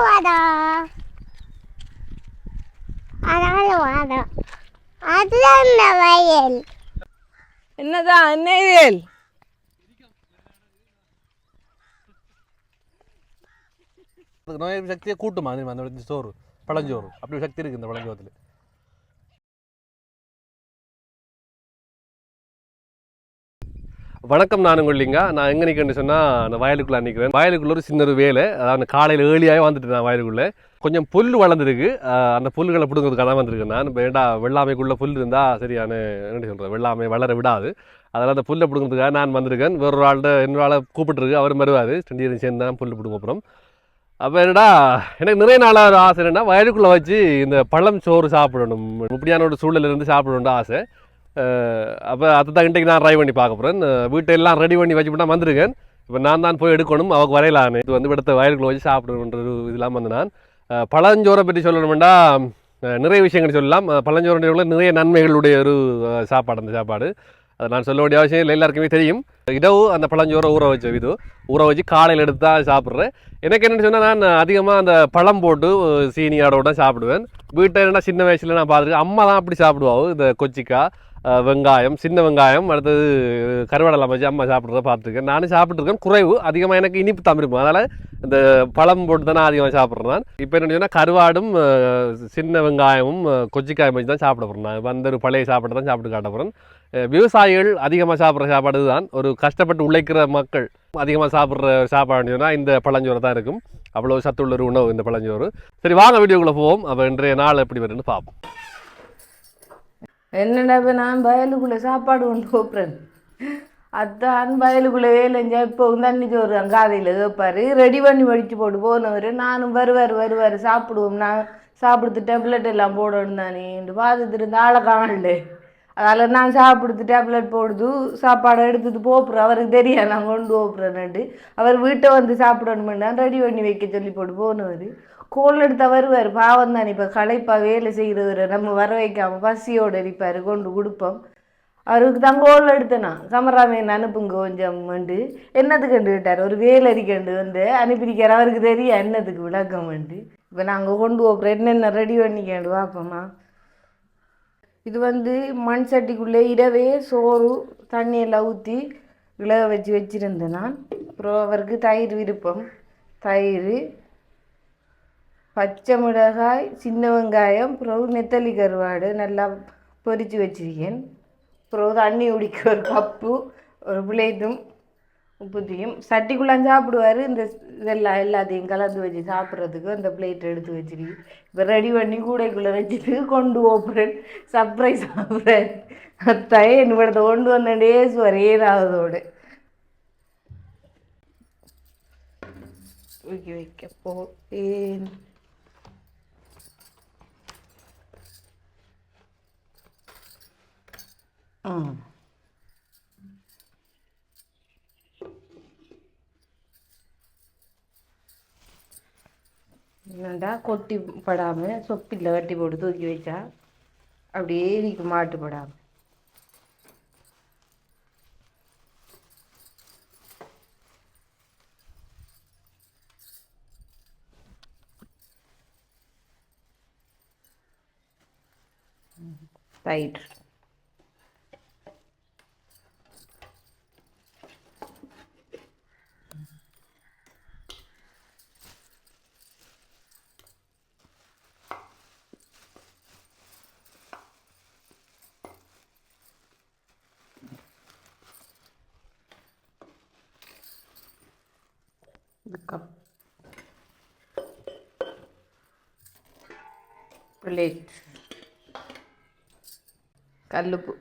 வாடா அதனால வாடா அதுதான் இந்த வயல் என்னதான் என்ன இது அதுக்கு நோய் எதிர்ப்பு சக்தியை கூட்டுமா அது அந்த சோறு பழஞ்சோறு அப்படி ஒரு சக்தி இருக்குது இந்த பழஞ்சோரத்தில் வணக்கம் நான் உங்களிங்க நான் எங்கே நிற்கிறேன்னு சொன்னால் நான் வயலுக்குள்ளே நிற்கிறேன் வயலுக்குள்ள ஒரு சின்ன ஒரு வேலை. அதாவது காலையில் ஏர்லியாகவே வந்துட்டு நான் வயலுக்குள்ளே. கொஞ்சம் புல் வளர்ந்துருக்கு. அந்த புல்களை பிடுங்கிறதுக்காக தான் வந்திருக்கேன் நான். இப்போ ஏண்டா வெள்ளாமைக்குள்ளே புல் இருந்தால் சரியான என்ன சொல்கிறேன் வெள்ளாமை வளர விடாது. அதனால் அந்த புல்லை பிடுங்கிறதுக்காக நான் வந்திருக்கேன். வேறொரு ஆள்கிட்ட இன்னொரு ஆளை கூப்பிட்டுருக்கு. அவர் வருவார். ரெண்டு பேரும் சேர்ந்து தான் புல் பிடுங்க அப்புறம் அப்போ என்னடா எனக்கு நிறைய நாளாக ஒரு ஆசை என்னென்னா வயலுக்குள்ளே வச்சு இந்த பழம் சோறு சாப்பிடணும். இப்படியான ஒரு சூழல்ல இருந்து சாப்பிடணும்னு ஆசை. அப்போ அதை தான் இன்றைக்கு நான் ட்ரை பண்ணி பார்க்க போகிறேன் வீட்டை எல்லாம் ரெடி பண்ணி வச்சுட்டு வந்திருக்கேன். இப்போ நான் தான் போய் எடுக்கணும் அவங்க வரையலான்னு. இது வந்து இடத்த வயலுக்குள்ளே வச்சு சாப்பிடணுன்ற ஒரு இதெல்லாம் வந்து நான். பழஞ்சோரை பற்றி சொல்லணும்னா நிறைய விஷயங்கள் சொல்லலாம். அஹ், நிறைய நன்மைகளுடைய ஒரு சாப்பாடு அந்த சாப்பாடு. அது நான் சொல்ல வேண்டிய அவசியம் இல்லை. எல்லாருக்குமே தெரியும். இடவு அந்த பழஞ்சோரை ஊற வச்ச இது. ஊற வச்சு காலையில் எடுத்து தான் சாப்பிட்றேன். எனக்கு என்னென்னு சொன்னால் நான் அதிகமாக அந்த பழம் போட்டு சீனியாடோட சாப்பிடுவேன். வீட்டில் என்னென்னா சின்ன வயசில் நான் பார்த்துருக்கேன். அம்மா தான் அப்படி சாப்பிடுவாங்க இந்த கொச்சிக்காய் வெங்காயம் சின்ன வெங்காயம் அடுத்தது கருவடலை அமைச்சு அம்மா சாப்பிட்றத பார்த்துருக்கேன். நானும் சாப்பிட்ருக்கேன் குறைவு. அதிகமாக எனக்கு இனிப்பு தான் இருக்கும். அதனால் இந்த பழம் போட்டு தான் அதிகமாக சாப்பிட்றேன் நான். இப்போ என்ன சொன்னால் கருவாடும் சின்ன வெங்காயமும் கொச்சிக்காய் வச்சு தான் சாப்பிட போகிறேன் நான். வந்த ஒரு பழைய சாப்பாடு தான் சாப்பிட்டு காட்ட போகிறேன் விவசாயிகள் அதிகமாக சாப்பிட்ற சாப்பாடு தான். ஒரு கஷ்டப்பட்டு உழைக்கிற மக்கள் அதிகமாக சாப்பிட்ற சாப்பாடு சொன்னால் இந்த பழஞ்சோறு தான் இருக்கும். அவ்வளோ சத்துள்ள ஒரு உணவு இந்த பழஞ்சோறு. சரி வாங்க வீடியோக்குள்ளே போவோம். அப்போ இன்றைய நாள் எப்படி வருதுன்னு பார்ப்போம். என்னடா இப்போ நான் வயலுக்குள்ளே சாப்பாடு கொண்டு போப்புறேன் அத்தான் வயலுக்குள்ளே வேலை செஞ்சா இப்போ தண்ணி சோறு அங்காதையில் கேட்பாரு ரெடி பண்ணி வடித்து போட்டு போனவர் நானும் வருவார் வருவார் சாப்பிடுவோம். நான் சாப்பிடுத்து டேப்லெட் எல்லாம் போடணும் தானே. பார்த்துட்டு இருந்த ஆளை காணலே. அதில் நான் சாப்பிடுத்து டேப்லெட் போடுது சாப்பாடை எடுத்துட்டு போப்புறேன். அவருக்கு தெரியாது நான் கொண்டு போப்புறேன்ட்டு அவர் வீட்டை வந்து சாப்பிடணுமெண்டா ரெடி பண்ணி வைக்க சொல்லி போட்டு போனவர். கோல் எடுத்த வருவார். பாவம் தான் இப்போ களைப்பா வேலை செய்கிறவர் நம்ம வர வைக்காம பசியோடு அடிப்பார் கொண்டு கொடுப்போம் அவருக்கு தான் கோல் எடுத்தேனா. கமராமேன் அனுப்புங்க கொஞ்சம் வந்து என்னத்துக்கு கண்டு கேட்டார். ஒரு வேலரி கண்டு வந்து அனுப்பியிருக்கார். அவருக்கு தெரியும் என்னத்துக்கு விளக்கம் வந்து இப்போ நாங்கள் கொண்டு போகிறோம் என்னென்ன ரெடி பண்ணிக்கண்டு பார்ப்போம்மா இது வந்து மண் சட்டிக்குள்ளே இரவே சோறு தண்ணியெல்லாம் ஊற்றி விளக வச்சு வச்சுருந்தேன் நான். அப்புறம் அவருக்கு தயிர் விருப்பம். தயிர் பச்சை மிளகாய் சின்ன வெங்காயம் பிறகு நெத்தலி கருவாடு நல்லா பொரித்து வச்சிருக்கேன். அப்புறம் தண்ணி குடிக்க ஒரு கப்பு ஒரு பிளேட்டும் உப்புத்தையும். சட்டிக்குள்ளே சாப்பிடுவார். இந்த இதெல்லாம் எல்லாத்தையும் கலந்து வச்சு சாப்பிட்றதுக்கு அந்த பிளேட் எடுத்து வச்சிருக்கு இப்போ ரெடி பண்ணி கூடைக்குள்ளே வச்சுட்டு கொண்டு போப்புறேன் சர்ப்ரைஸ் சாப்பிட்றேன் என்ன படத்தை கொண்டு வந்தேன் டேஸ்வர் ஏதாவதோடு வைக்க வைக்க போட்டேன் ம் என்னடா கொட்டி படாமல் சொப்பில் கட்டி போட்டு தூக்கி வச்சா? அப்படியே நீக்கு மாட்டு படாமல் தயிர் இது கப் பிளேட் கல்லுப்பு.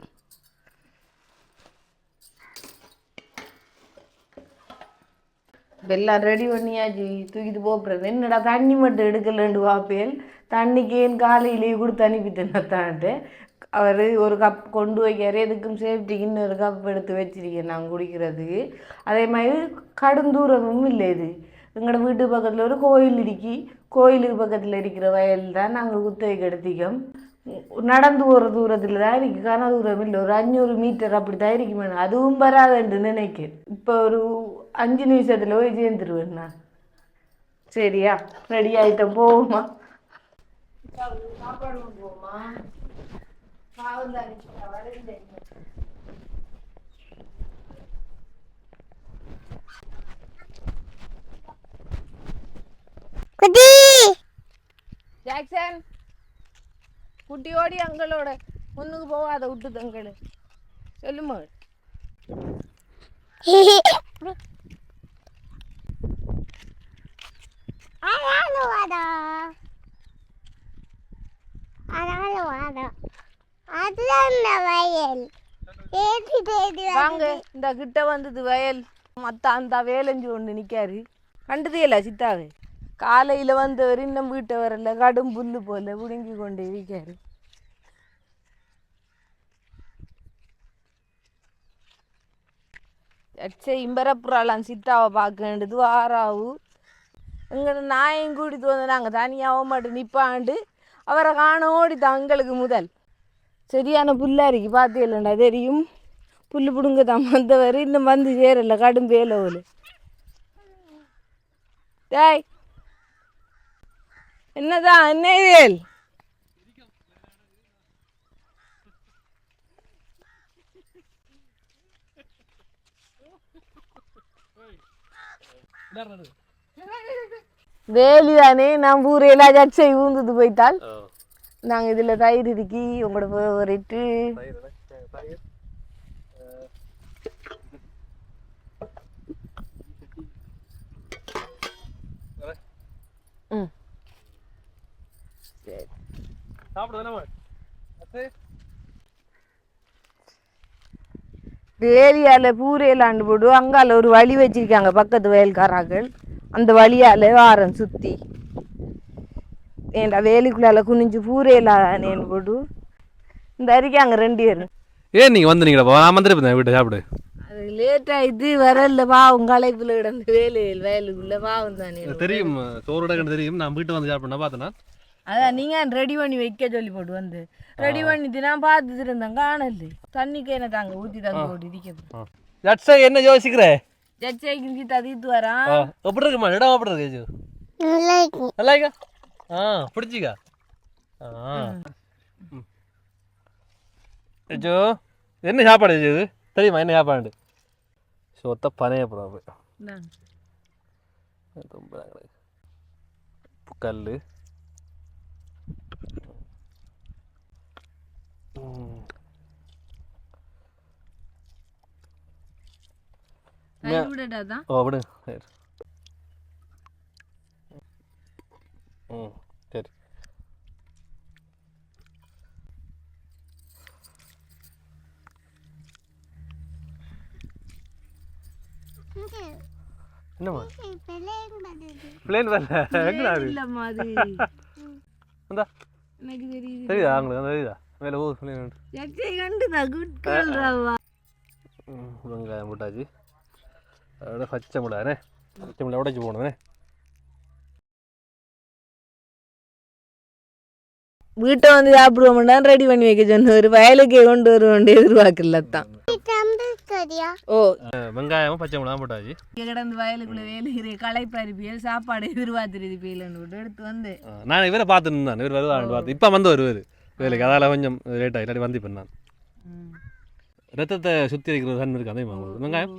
எல்லாம் ரெடி பண்ணியாச்சு. தூக்கிட்டு போகிறேன் என்னடா தண்ணி மட்டும் எடுக்கலன்னு வாப்பேல் தண்ணிக்கு ஏன் காலையிலேயே கொடுத்து அனுப்பிட்டேன் தான்ட்டு அவர் ஒரு கப் கொண்டு வைக்கார் எதுக்கும் சேஃப்டிக்குன்னு இன்னொரு கப் எடுத்து வச்சிருக்கேன் நான் குடிக்கிறதுக்கு அதே மாதிரி கடுந்தூரமும் இல்லை இது. எங்களோட வீட்டு பக்கத்தில் ஒரு கோயில் இருக்கி. கோயிலுக்கு பக்கத்தில் இருக்கிற வயல் தான் நாங்கள் குத்தகைக்கு எடுத்திக்கோம் நடந்து போகிற தூரத்தில் தான் இருக்குது கன தூரம் இல்லை. ஒரு அஞ்சூறு மீட்டர் அப்படி தான் இருக்குமே அதுவும் வராதுன்னு நினைக்கிறேன். இப்போ ஒரு அஞ்சு நிமிஷத்தில் போய் சேர்ந்துருவேன் நான். சரியா? ரெடி ஆயிட்டோம். போவோமா? சாப்பாடு போவோமா? குட்டி! ஜாக்சன் குட்டி ஓடி அங்களோட முன்னுக்கு போகாத விட்டு தங்களு சொல்லுமா அதால வாடா அதால வாடா அதுதான் வயல்? ஏத்தி தேடி வாங்க இந்த கிட்ட வந்தது வயல். மத்த அந்த வேலஞ்சு ஒன்று நிற்காரு கண்டதே சித்தாவே? காலையில் வந்தவர் இன்னும் வீட்டை வரல. கடும் புல்லு போல புடுங்கி கொண்டு இருக்காரு. அச்சே இம்பரப்புறாளாம் சித்தாவை பார்க்க வேண்டியது வாராவு. எங்கள் நாயும் கூட்டிட்டு வந்து நாங்கள் தனியாக மாட்டு நிற்பாண்டு அவரை காண ஓடி எங்களுக்கு முதல். சரியான புல்லாரிக்கு இல்லைண்டா தெரியும். புல்லு பிடுங்க தான் வந்தவர் இன்னும் வந்து சேரல கடும் வேலவில் டேய் என்னதான் என்ன வேல் வேலி தானே நான் ஊரையெல்லாம் ஜட்சை ஊந்துட்டு போயிட்டால் நாங்கள் இதில் தயிர் இருக்கி. உங்களோட ஃபேவரெட்டு ம். சாப்பிடுதானே வேலியால் பூரையிலாண்டு போடு அங்கால ஒரு வழி வச்சிருக்காங்க பக்கத்து வயல்காராக்கள் அந்த வழியால் வாரம் சுற்றி ஏன்டா வேலிக்குள்ளால குனிஞ்சு பூரையிலானேன்னு போடு இந்த இருக்காங்க ரெண்டு பேரும் ஏன் நீங்கள் வந்தீங்களா நான் வந்துட்டு வீட்டை சாப்பிடு. அது லேட் ஆயிட்டு வரல பாவம் களைப்புல கிடந்து வேலையில் வயலுக்குள்ள பாவம் தானே தெரியும். சோறு தெரியும். நான் வீட்டை வந்து சாப்பிட்டேன் பார்த்தேன்னா அதான் நீங்கள் ரெடி பண்ணி வைக்க சொல்லி போட்டு வந்து? ரெடி பண்ணிட்டு நான் பார்த்துட்டு இருந்தேன். காணல தண்ணிக்கு என்ன தாங்க ஊற்றி தாங்க போட்டு இடிக்க ஜட்ஸை என்ன யோசிக்கிற? ஜட்ஜைக்கு கிட்ட தீத்து வரான் எப்படி இருக்குமா? இடம் எப்படி இருக்கு? நல்லா இருக்கு. நல்லா இருக்கா? ஆ பிடிச்சிக்கா. ஜெஜு என்ன சாப்பாடு இது? தெரியுமா என்ன சாப்பாடு சொத்த பனைய போகிறோம் கல் விடட்டாதான் ஓ விடு. சரி ம் சரி என்னம்மா பிளேன் வரல எங்கடா அது இல்லம்மா அது இந்தா எனக்கு தெரியுது தெரியுதா உங்களுக்கு அந்த தெரியுதா மேலே ஊர் பிளேன் ஜட்ஜை கண்டுதா குட் கேள்றாவா வெங்காயம் போட்டாச்சு அதோட பச்சை மிளகானே பச்சை மிளகா உடைச்சி போகணுமே வீட்டை வந்து சாப்பிடுவோம்னா ரெடி பண்ணி வைக்க சொன்னவர் வயலுக்கே கொண்டு வருவோம் எதிர்பார்க்கல தான் ஓ. வெங்காயமும் பச்சை மிளகாயும் போட்டாச்சு. கிடந்து வயலுக்குள்ள வேலைகிற களைப்பறிப்பியல் சாப்பாடு எதிர்பார்த்துருது பேலன்னு விட்டு எடுத்து வந்து. நான் இவரை பார்த்து நின்றான் இவர் வருவான்னு பார்த்து. இப்போ வந்து வருவார் வேலைக்கு. அதால் கொஞ்சம் லேட் ஆகி இல்லாட்டி வந்து இப்போ நான். ரத்தத்தை சுற்றி வைக்கிறது தண்ணி இருக்கு அதே மாதிரி வெங்காயம்.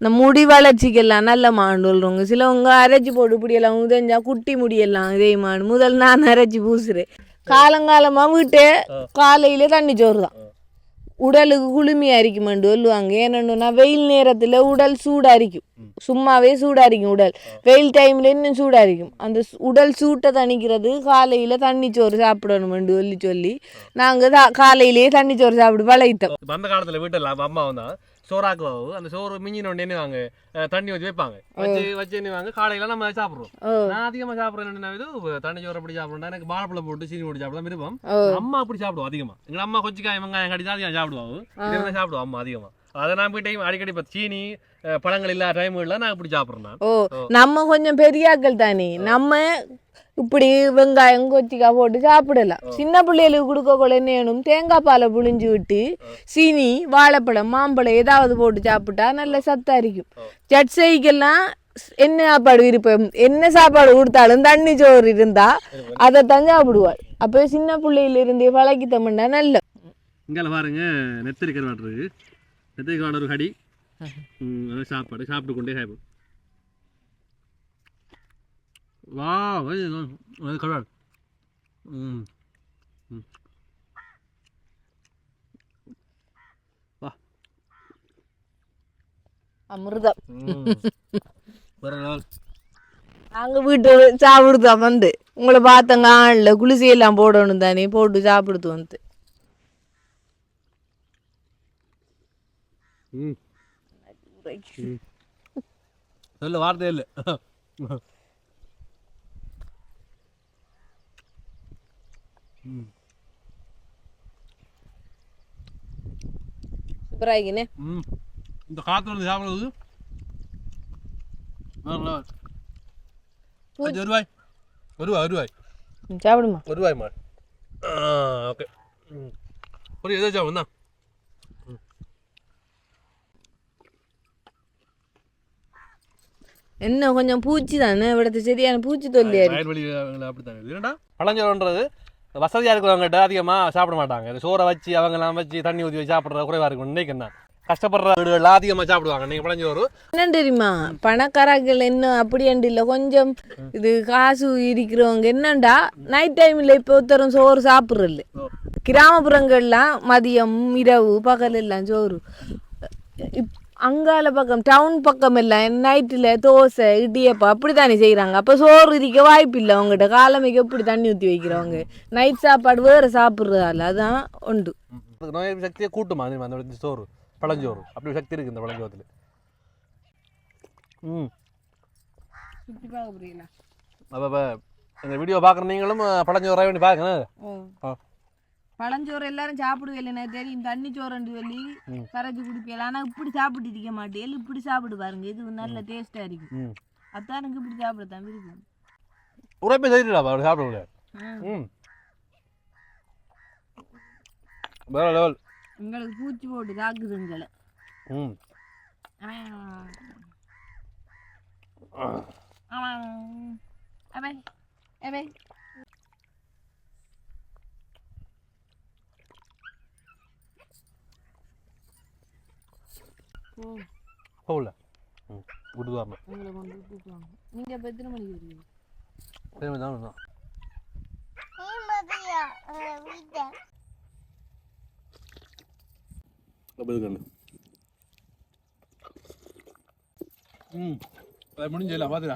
இந்த முடி வளர்ச்சிக்கெல்லாம் நல்ல மாண்டு சொல்றவங்க சிலவங்க அரைச்சி போட்டு இப்படியெல்லாம் உதஞ்சா குட்டி முடியெல்லாம் இதே மாடு. முதல் நான் அரைச்சி பூசுறேன். காலங்காலமா வீட்டே காலையில தண்ணி சோறு தான் உடலுக்கு குளுமையா இருக்குமெண்டு சொல்லுவாங்க ஏன்னா வெயில் நேரத்துல உடல் சூடா இருக்கும் சும்மாவே சூடா இருக்கும் உடல் வெயில் டைம்ல இன்னும் சூடா இருக்கும் அந்த உடல் சூட்டை தணிக்கிறது காலையில தண்ணி சோறு சாப்பிடணுமெண்டு சொல்லி சொல்லி நாங்க தா- காலையிலேயே தண்ணி சோறு சாப்பிட்டு பழகிட்டோம் அந்த காலத்தில் வீட்டில் அம்மா வந்தா சோறாக்குவாங்க அந்த சோறு மிஞ்சின உடனே என்ன வாங்க? தண்ணி வச்சு வைப்பாங்க. வச்சு வச்சு வாங்க? காலையில நம்ம சாப்பிடுவோம். நான் அதிகமாக சாப்பிட்றேன் என்ன இது தண்ணி சோறு அப்படி சாப்பிடணும் எனக்கு வாழைப்பழம் போட்டு சீனி போட்டு சாப்பிட விருப்பம். அம்மா அப்படி சாப்பிடுவோம் அதிகமா. எங்க அம்மா கொச்சிக்காய் வெங்காயம் கடிச்சா அதிகம் சாப்பிடுவாங்க சாப்பிடுவோம் அம்மா அதிகமா. அதை நான் போய் டைம் அடிக்கடி இப்போ சீனி பழங்கள் இல்லாத டைம்ல நான் இப்படி சாப்பிட்றேன் நான். ஓ நம்ம கொஞ்சம் பெரியாக்கள் தானே. நம்ம இப்படி வெங்காயம் கொத்திக்காய் போட்டு சாப்பிடலாம். சின்ன பிள்ளைகளுக்கு கொடுக்க கொள்ள என்ன வேணும் தேங்காய் பாலை புழிஞ்சு விட்டு சீனி வாழைப்பழம் மாம்பழம் ஏதாவது போட்டு சாப்பிட்டா நல்ல சத்தா இருக்கும் சட்சைக்கெல்லாம் என்ன சாப்பாடு விருப்பம்? என்ன சாப்பாடு கொடுத்தாலும் தண்ணி சோறு இருந்தா அதை தான் சாப்பிடுவாள். அப்போ சின்ன பிள்ளையில இருந்தே பழக்கித்தோம்னா நல்ல. இங்கே பாருங்க நெத்தரி கருவாடு இருக்கு. கருவாடு ஒரு கடி சாப்பாடு சாப்பிட்டு கொண்டே சாப்பிடும் வா அது கருவாடு ம். வா அமிர்தம். நாங்க வீட்டு சாப்பிடுதோம் வந்து உங்களை பார்த்தங்க ஆள்ல குளிசி எல்லாம் போடணும் தானே போட்டு சாப்பிடுது வந்து ம். சொல்ல வார்த்தை இல்லை சூப்பராகினே ம். இந்த காற்று வந்து சாப்பிடுறது ரூபாய் ஒரு ரூபாய் சாப்பிடுமா? ஒரு ரூபாய்மா ஓகே. ம். ஒரு எதோ சாப்பிடும் என்ன கொஞ்சம் பூச்சி தானே? இவ்வளவு சரியான பூச்சி தொல்லி இருக்கு பழஞ்சோறுன்றது வசதியாக இருக்கிறவங்ககிட்ட அதிகமாக சாப்பிட மாட்டாங்க. இது சோறை வச்சு அவங்கெல்லாம் வச்சு தண்ணி ஊற்றி வச்சு சாப்பிட்ற குறைவாக இருக்கும். நினைக்கிறேன் கஷ்டப்படுற வீடுகள் அதிகமாக சாப்பிடுவாங்க. நீங்கள் பழஞ்சோறு. என்ன தெரியுமா? பணக்காரர்கள் என்ன அப்படின்ட்டு இல்லை. கொஞ்சம் இது காசு இருக்கிறவங்க என்னண்டா? நைட் டைமில் இப்போ ஒருத்தரும் சோறு சாப்பிட்றல கிராமப்புறங்கள்லாம் மதியம் இரவு பகல் எல்லாம் சோறு. இப் அங்கால பக்கம் டவுன் பக்கம் எல்லாம் நைட்டில் தோசை இடியப்பம் அப்படி தானே செய்கிறாங்க அப்போ சோறு இருக்க வாய்ப்பு இல்லை அவங்ககிட்ட காலமைக்கு எப்படி தண்ணி ஊற்றி வைக்கிறவங்க. நைட் சாப்பாடு வேறு சாப்பிட்றதால அதான் உண்டு. நோய் எதிர்ப்பு சக்தியை கூட்டுமா? அந்த சோறு பழஞ்சோறு. அப்படி சக்தி இருக்குது இந்த பழஞ்சோரத்தில் ம். அப்போ இந்த வீடியோ பார்க்குற நீங்களும் பழஞ்சோறு வேண்டி பாருங்க ஆ. பழஞ்சோறு எல்லாரும் சாப்பிடுவேல எனக்கு தெரியும் தண்ணி சோறுண்டு சொல்லி கரைச்சி குடிப்பேன் ஆனால் இப்படி சாப்பிட்டு இருக்க மாட்டேன் இப்படி சாப்பிடு பாருங்க இது நல்ல டேஸ்டா இருக்கும் எனக்கு இப்படி சாப்பிட தான் விருப்பம் உரைப்பே சரியில்லை அப்படி சாப்பிட ம் வேற லெவல் எங்களுக்கு பூச்சி போட்டு தாக்குது எங்களை ம் அவை அவை போகல. ம் விட்டு வரணும் உங்களை கொண்டு விட்டுருவாங்க. நீங்கள் இப்போ எத்தனை மணிக்கு வருவீங்க? அதே மாதிரி தான் வீட்டை ம் அது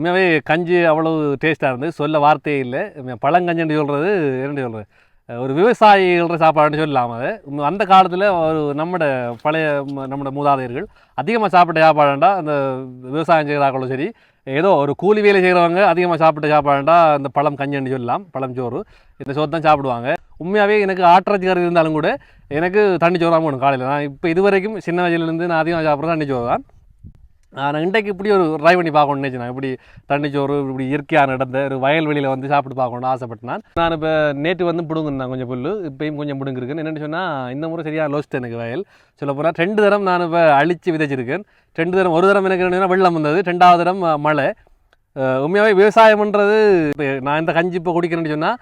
உண்மையாகவே கஞ்சி அவ்வளவு டேஸ்ட்டாக இருந்து சொல்ல வார்த்தையே இல்லை. பழங்கஞ்சின்னு சொல்கிறது என்னென்னு சொல்கிறது ஒரு விவசாயிகள சாப்பாடுன்னு சொல்லலாம் அது. அந்த காலத்தில் ஒரு நம்மட பழைய நம்மட மூதாதையர்கள் அதிகமாக சாப்பிட்ட சாப்பாடுண்டா அந்த விவசாயம் செய்கிறாங்களும் சரி ஏதோ ஒரு கூலி வேலை செய்கிறவங்க அதிகமாக சாப்பிட்ட சாப்பாடுண்டா அந்த பழம் கஞ்சின்னு சொல்லலாம். பழம் சோறு இந்த சோறு தான் சாப்பிடுவாங்க. உண்மையாகவே எனக்கு ஆற்றச்சி கறி இருந்தாலும் கூட எனக்கு தண்ணி சோறு தான் போகணும் காலையில். நான் இப்போ இது வரைக்கும் சின்ன வயசுலேருந்து நான் அதிகமாக சாப்பிட்றது தண்ணி சோறு தான். நான் இன்றைக்கு இப்படி ஒரு ட்ரை பண்ணி பார்க்கணும்னு நினச்சினேன் நான் இப்படி தண்ணிச்சோறு இப்படி இயற்கையாக நடந்த ஒரு வயல்வெளியில் வந்து சாப்பிட்டு பார்க்கணும்னு ஆசைப்பட்டேன். நான். இப்போ நேற்று வந்து பிடுங்குனேன் கொஞ்சம் புல் இப்போயும் கொஞ்சம் பிடுங்கிருக்கேன் என்னென்னு சொன்னால் இந்த முறை சரியாக லோஸ்ட் எனக்கு வயல். சொல்ல போனால் ரெண்டு தரம் நான் இப்போ அழித்து விதைச்சிருக்கேன். ரெண்டு தரம் ஒரு தரம் எனக்கு என்னன்னா வெள்ளம் வந்தது. ரெண்டாவது தரம் மழை. உண்மையாகவே விவசாயம்ன்றது இப்போ நான் இந்த கஞ்சி இப்போ குடிக்கிறேன்னு சொன்னால்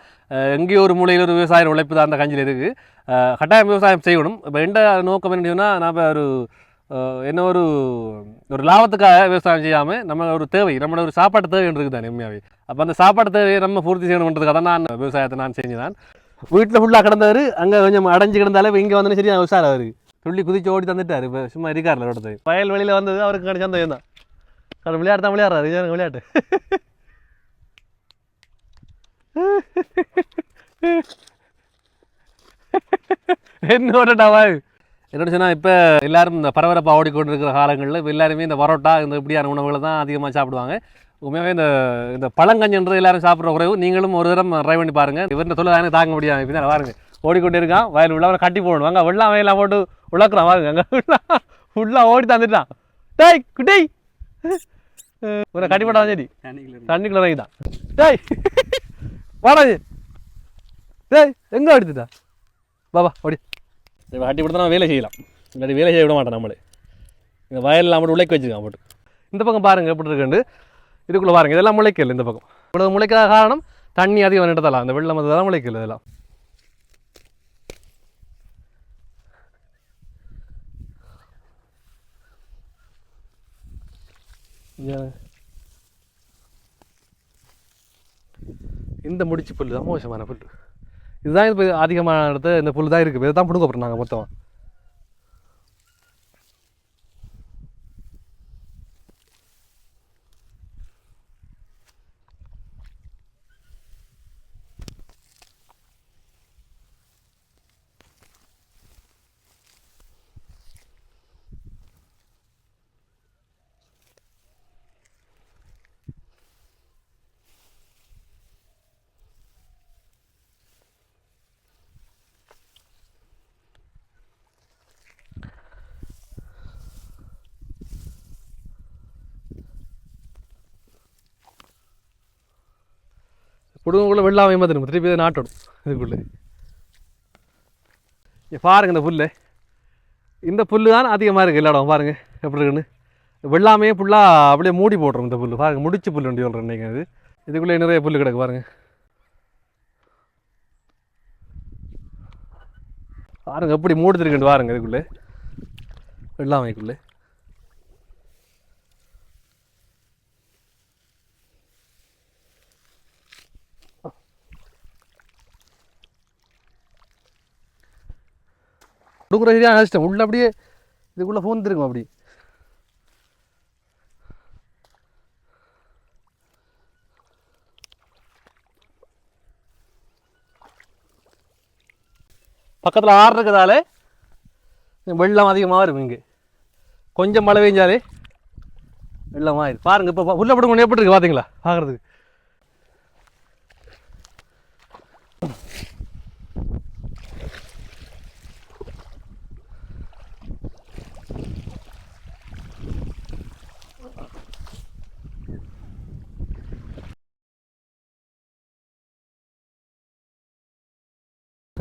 எங்கேயோ ஒரு மூலையில் ஒரு விவசாய உழைப்பு தான் அந்த கஞ்சியில் இருக்குது கட்டாயம் விவசாயம் செய்யணும். இப்போ எந்த நோக்கம் என்னன்னு சொன்னால் நான் இப்போ ஒரு என்ன ஒரு ஒரு லாபத்துக்காக விவசாயம் செய்யாமல் நம்ம ஒரு தேவை நம்மளோட ஒரு சாப்பாட்டு தேவை இருக்குது தானே உண்மையாகவே அப்போ அந்த சாப்பாட்டு தேவையை நம்ம பூர்த்தி செய்யணுன்றதுக்காக தான் நான் விவசாயத்தை நான் செஞ்சேன் வீட்டில் ஃபுல்லாக கிடந்தவர் அங்கே கொஞ்சம் அடைஞ்சு கிடந்தாலே இப்போ இங்கே வந்தோன்னே சரியா உஷார் அவரு துள்ளி குதிச்சு ஓடி தந்துட்டார் இப்போ சும்மா இருக்கார்ல இடத்து வயல் வெளியில் வந்தது அவருக்கு கிடைச்ச சந்தோஷம் தான் அவர் விளையாட்டு தான் விளையாடுறாரு இது எனக்கு விளையாட்டு என்னோட டவாய் என்னோட சொன்னால் இப்போ எல்லாரும் இந்த பரபரப்பாக ஓடிக்கொண்டிருக்கிற காலங்களில் இப்போ எல்லாருமே இந்த பரோட்டா இந்த இப்படியான உணவுகளை தான் அதிகமாக சாப்பிடுவாங்க. உண்மையாகவே இந்த இந்த பழங்கஞ்சன்று எல்லாரும் சாப்பிட்ற உறவு நீங்களும் ஒரு தரம் ட்ரை பண்ணி பாருங்கள் இவர்கிட்ட சொல்ல தாங்க முடியாது இப்படி தான் பாருங்க. ஓடிக்கொண்டே இருக்கான் வயல் உள்ள கட்டி போடணும். அங்கே வெள்ளம் வயலாம் போட்டு உழக்கிறான். பாருங்க. அங்கே ஃபுல்லாக ஓடி தந்துட்டான். டேய் குட்டி! ஒரு கட்டி போட்டா சரி தண்ணிக்குள்ள இறங்கிட்டான். டேய்! வாடா டேய் எங்கே எடுத்துட்டா பாபா ஓடி. சரி கட்டி கொடுத்தா வேலை செய்யலாம். இல்லாட்டி வேலை செய்ய விட மாட்டேன் நம்மளே. இந்த வயலில் மட்டும் உழைக்க வச்சுருக்கான் போட்டு. இந்த பக்கம் பாருங்கள் எப்படி இருக்குண்டு இதுக்குள்ளே பாருங்க இதெல்லாம் முளைக்கல இந்த பக்கம். இவ்வளோ முளைக்காத காரணம் தண்ணி அதிகம் நின்றதெல்லாம் அந்த வெள்ளம் வந்ததெல்லாம் முளைக்கல இதெல்லாம். இந்த முடிச்சு புல் தான் மோசமான புல் இதுதான் இப்போ அதிகமான இடத்து இந்த புல் தான் இருக்குது. இதை தான் பிடுங்க போகிறோம் நாங்கள் மொத்தம். பிடுங்கக்குள்ளே வெள்ளாமை மாதிரி திருப்பி இதை நாட்டணும் இதுக்குள்ளே பாருங்க இந்த புல் இந்த புல் தான் அதிகமாக இருக்குது எல்லா இடம் பாருங்க எப்படி இருக்குன்னு வெள்ளாமையே ஃபுல்லாக அப்படியே மூடி போட்டுரும் இந்த புல் பாருங்க முடிச்சு புல் வண்டி சொல்கிறேன் இன்றைக்கி அது இதுக்குள்ளே நிறைய புல் கிடக்கு பாருங்கள் பாருங்க எப்படி மூடுத்திருக்குன்னு பாருங்க இதுக்குள்ளே வெள்ளாமைக்குள்ளே கொடுக்குற சரியான கஷ்டம் உள்ள அப்படியே இதுக்குள்ளே பூந்துருக்கும் அப்படி. பக்கத்தில் ஆறு இருக்கிறதால வெள்ளம் அதிகமாக இருக்கும் இங்கே. கொஞ்சம் மழை பெஞ்சாலே வெள்ளமாக இருக்குது பாருங்க இப்போ உள்ள படுங்க எப்படி இருக்கு பார்த்தீங்களா பார்க்குறதுக்கு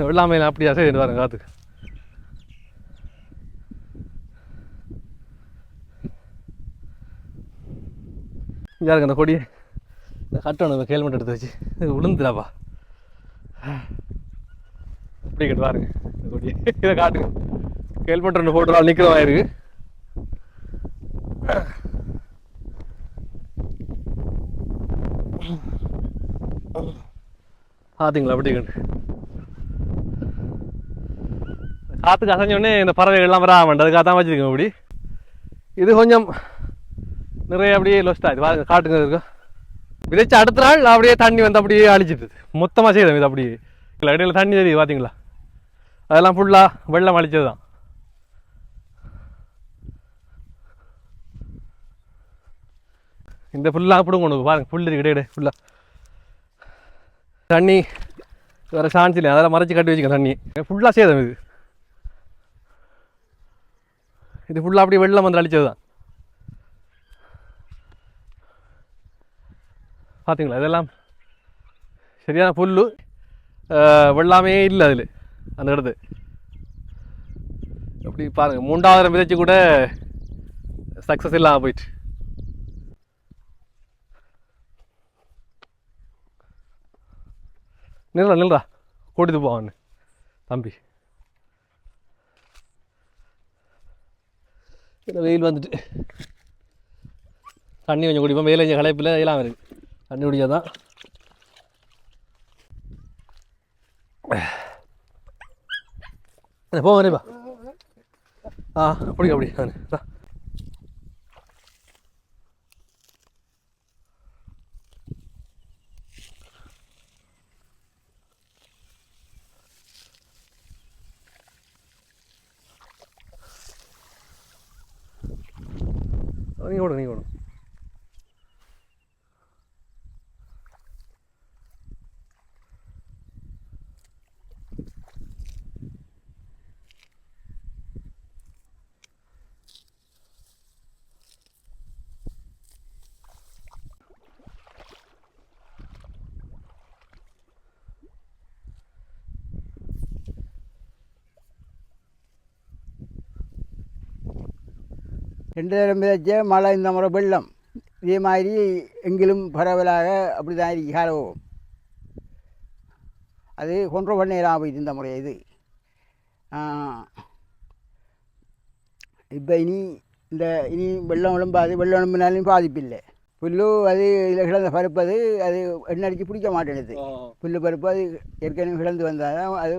வெள்ளாமையில் அப்படியா சரி பாருங்க காத்துக்கு யாருங்க அந்த கொடியை. இந்த கட்டணும் ஹெல்மெட் எடுத்து வச்சு. இது விழுந்துடாப்பா அப்படி கேட்டு பாருங்க இந்த கொடியை. இதை காட்டுங்க. ஹெல்மெட் ரெண்டு போட்டு நிற்கிறவா இருக்கு. பார்த்தீங்களா அப்படி கேட்டு காற்றுக்கு அசைஞ்சோடனே இந்த பறவைகள்லாம் வர வேண்டாம் அதுக்காக தான் வச்சுருக்கோம் இப்படி இது கொஞ்சம் நிறைய அப்படியே லொஸ்ட் ஆகுது பாருங்க காட்டுங்க இருக்கும் விதைச்ச அடுத்த நாள் அப்படியே தண்ணி வந்து அப்படியே அழிச்சிட்டு மொத்தமாக செய்தோம் இது அப்படியே. இல்லை இடையில தண்ணி தெரியுது பார்த்தீங்களா அதெல்லாம் ஃபுல்லாக வெள்ளம் அழிச்சது தான். இந்த ஃபுல்லாக அப்படி கொண்டு பாருங்க. புல் இருக்கு இடையிட ஃபுல்லாக தண்ணி வேறு சான்ஸ் இல்லை அதெல்லாம் மறைச்சி கட்டி வச்சுக்கோங்க தண்ணி. ஃபுல்லாக சேதம் இது. இது ஃபுல்லாக அப்படியே வெள்ளம் வந்து அழிச்சது தான் பார்த்தீங்களா இதெல்லாம்? சரியான புல் வெள்ளாமே இல்லை அதில் அந்த இடத்து. அப்படி பாருங்கள் மூன்றாவது விதைச்சு கூட சக்ஸஸ் இல்லாமல் போயிட்டு. நில்றா நில்றா. கூட்டிட்டு போவான்னு தம்பி. இந்த வெயில் வந்துட்டு தண்ணி கொஞ்சம் குடிப்போம் வெயில் கொஞ்சம் களைப்பில் எல்லாம் இருக்கு தண்ணி குடிச்சாதான் என்ன, போ வரேப்பா ஆ அப்படி அப்படி நானு, ரெண்டு தரம் விதைச்ச மழை இந்த முறை வெள்ளம். இதே மாதிரி எங்கிலும் பரவலாக அப்படி தான் இருக்கு காலவும் அது கொன்ற பண்ணையெல்லாம் போயிட்டு இந்த முறை இது. இப்போ இனி இந்த இனி வெள்ளம் விளம்பாது வெள்ளம் விளம்பினாலும் பாதிப்பில்லை. புல்லு அது இதில் கிடந்த பருப்பது அது எண்ணெய் அடிச்சு பிடிக்க மாட்டேனுது புல்லு பருப்பு அது ஏற்கனவே கிடந்து வந்தால் தான் அது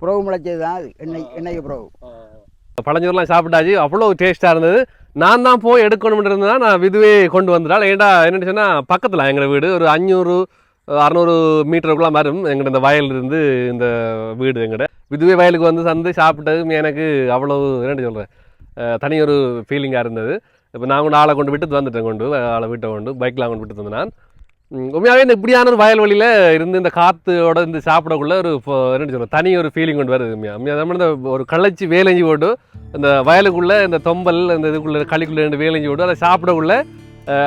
புறவு முளைச்சது தான் அது எண்ணெய் எண்ணெய்க்கு புறவு பழஞ்சோறுலாம் சாப்பிட்டாச்சு. அவ்வளோ டேஸ்ட்டாக இருந்தது. நான் தான் போய் எடுக்கணும்னு இருந்தேன் நான் விதுவே கொண்டு வந்துட்டால் ஏன்டா என்னென்னு சொன்னால் பக்கத்தில் எங்கள் வீடு ஒரு அஞ்சூறு அறநூறு மீட்டருக்குள்ளே வரும். எங்கள்கிட்ட இந்த வயல் இருந்து இந்த வீடு எங்கள்கிட்ட விதுவே வயலுக்கு வந்து சந்து சாப்பிட்டது எனக்கு அவ்வளோ என்னென்னு சொல்கிறேன் தனி ஒரு ஃபீலிங்காக இருந்தது. இப்போ நான் கொண்டு ஆளை கொண்டு விட்டு வந்துட்டேன் கொண்டு ஆளை வீட்டை கொண்டு பைக்கில் கொண்டு விட்டு வந்தேன் நான். உண்மையாகவே இந்த இப்படியான ஒரு வயல்வெளியில் இருந்து இந்த காற்றோட இருந்து சாப்பிடக்குள்ள ஒரு என்ன சொல்லுவோம் தனி ஒரு ஃபீலிங் கொண்டு வருது உண்மையாக உண்மையாக நம்ம இந்த ஒரு களைச்சி வேலைஞ்சி போட்டு இந்த வயலுக்குள்ளே இந்த தொம்பல் இந்த இதுக்குள்ளே களிக்குள்ளே ரெண்டு வேலைஞ்சி போட்டு அதை சாப்பிடக்குள்ள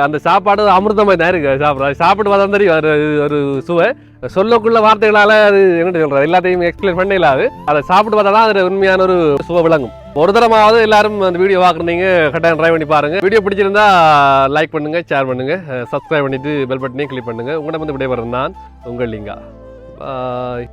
அந்த சாப்பாடு அமிர்தமாக தான் இருக்குது சாப்பிட்ற. சாப்பிட்டு பார்த்தா தெரியும். ஒரு ஒரு சுவை. சொல்லக்குள்ள வார்த்தைகளால் அது என்ன சொல்கிறது எல்லாத்தையும் எக்ஸ்பிளைன் பண்ண இல்லாது அதை சாப்பிட்டு பார்த்தா தான் அது உண்மையான ஒரு சுவை விளங்கும். ஒரு தரமாவது எல்லாரும் அந்த வீடியோ பார்க்குறீங்க கட்டாயம் ட்ரை பண்ணி பாருங்க. வீடியோ பிடிச்சிருந்தா லைக் பண்ணுங்க ஷேர் பண்ணுங்க சப்ஸ்கிரைப் பண்ணிட்டு பெல் பட்டனையும் கிளிக் பண்ணுங்க. உங்கள்கிட்ட வந்து விடைபெறேன் நான் உங்கள் லிங்கா. பாய்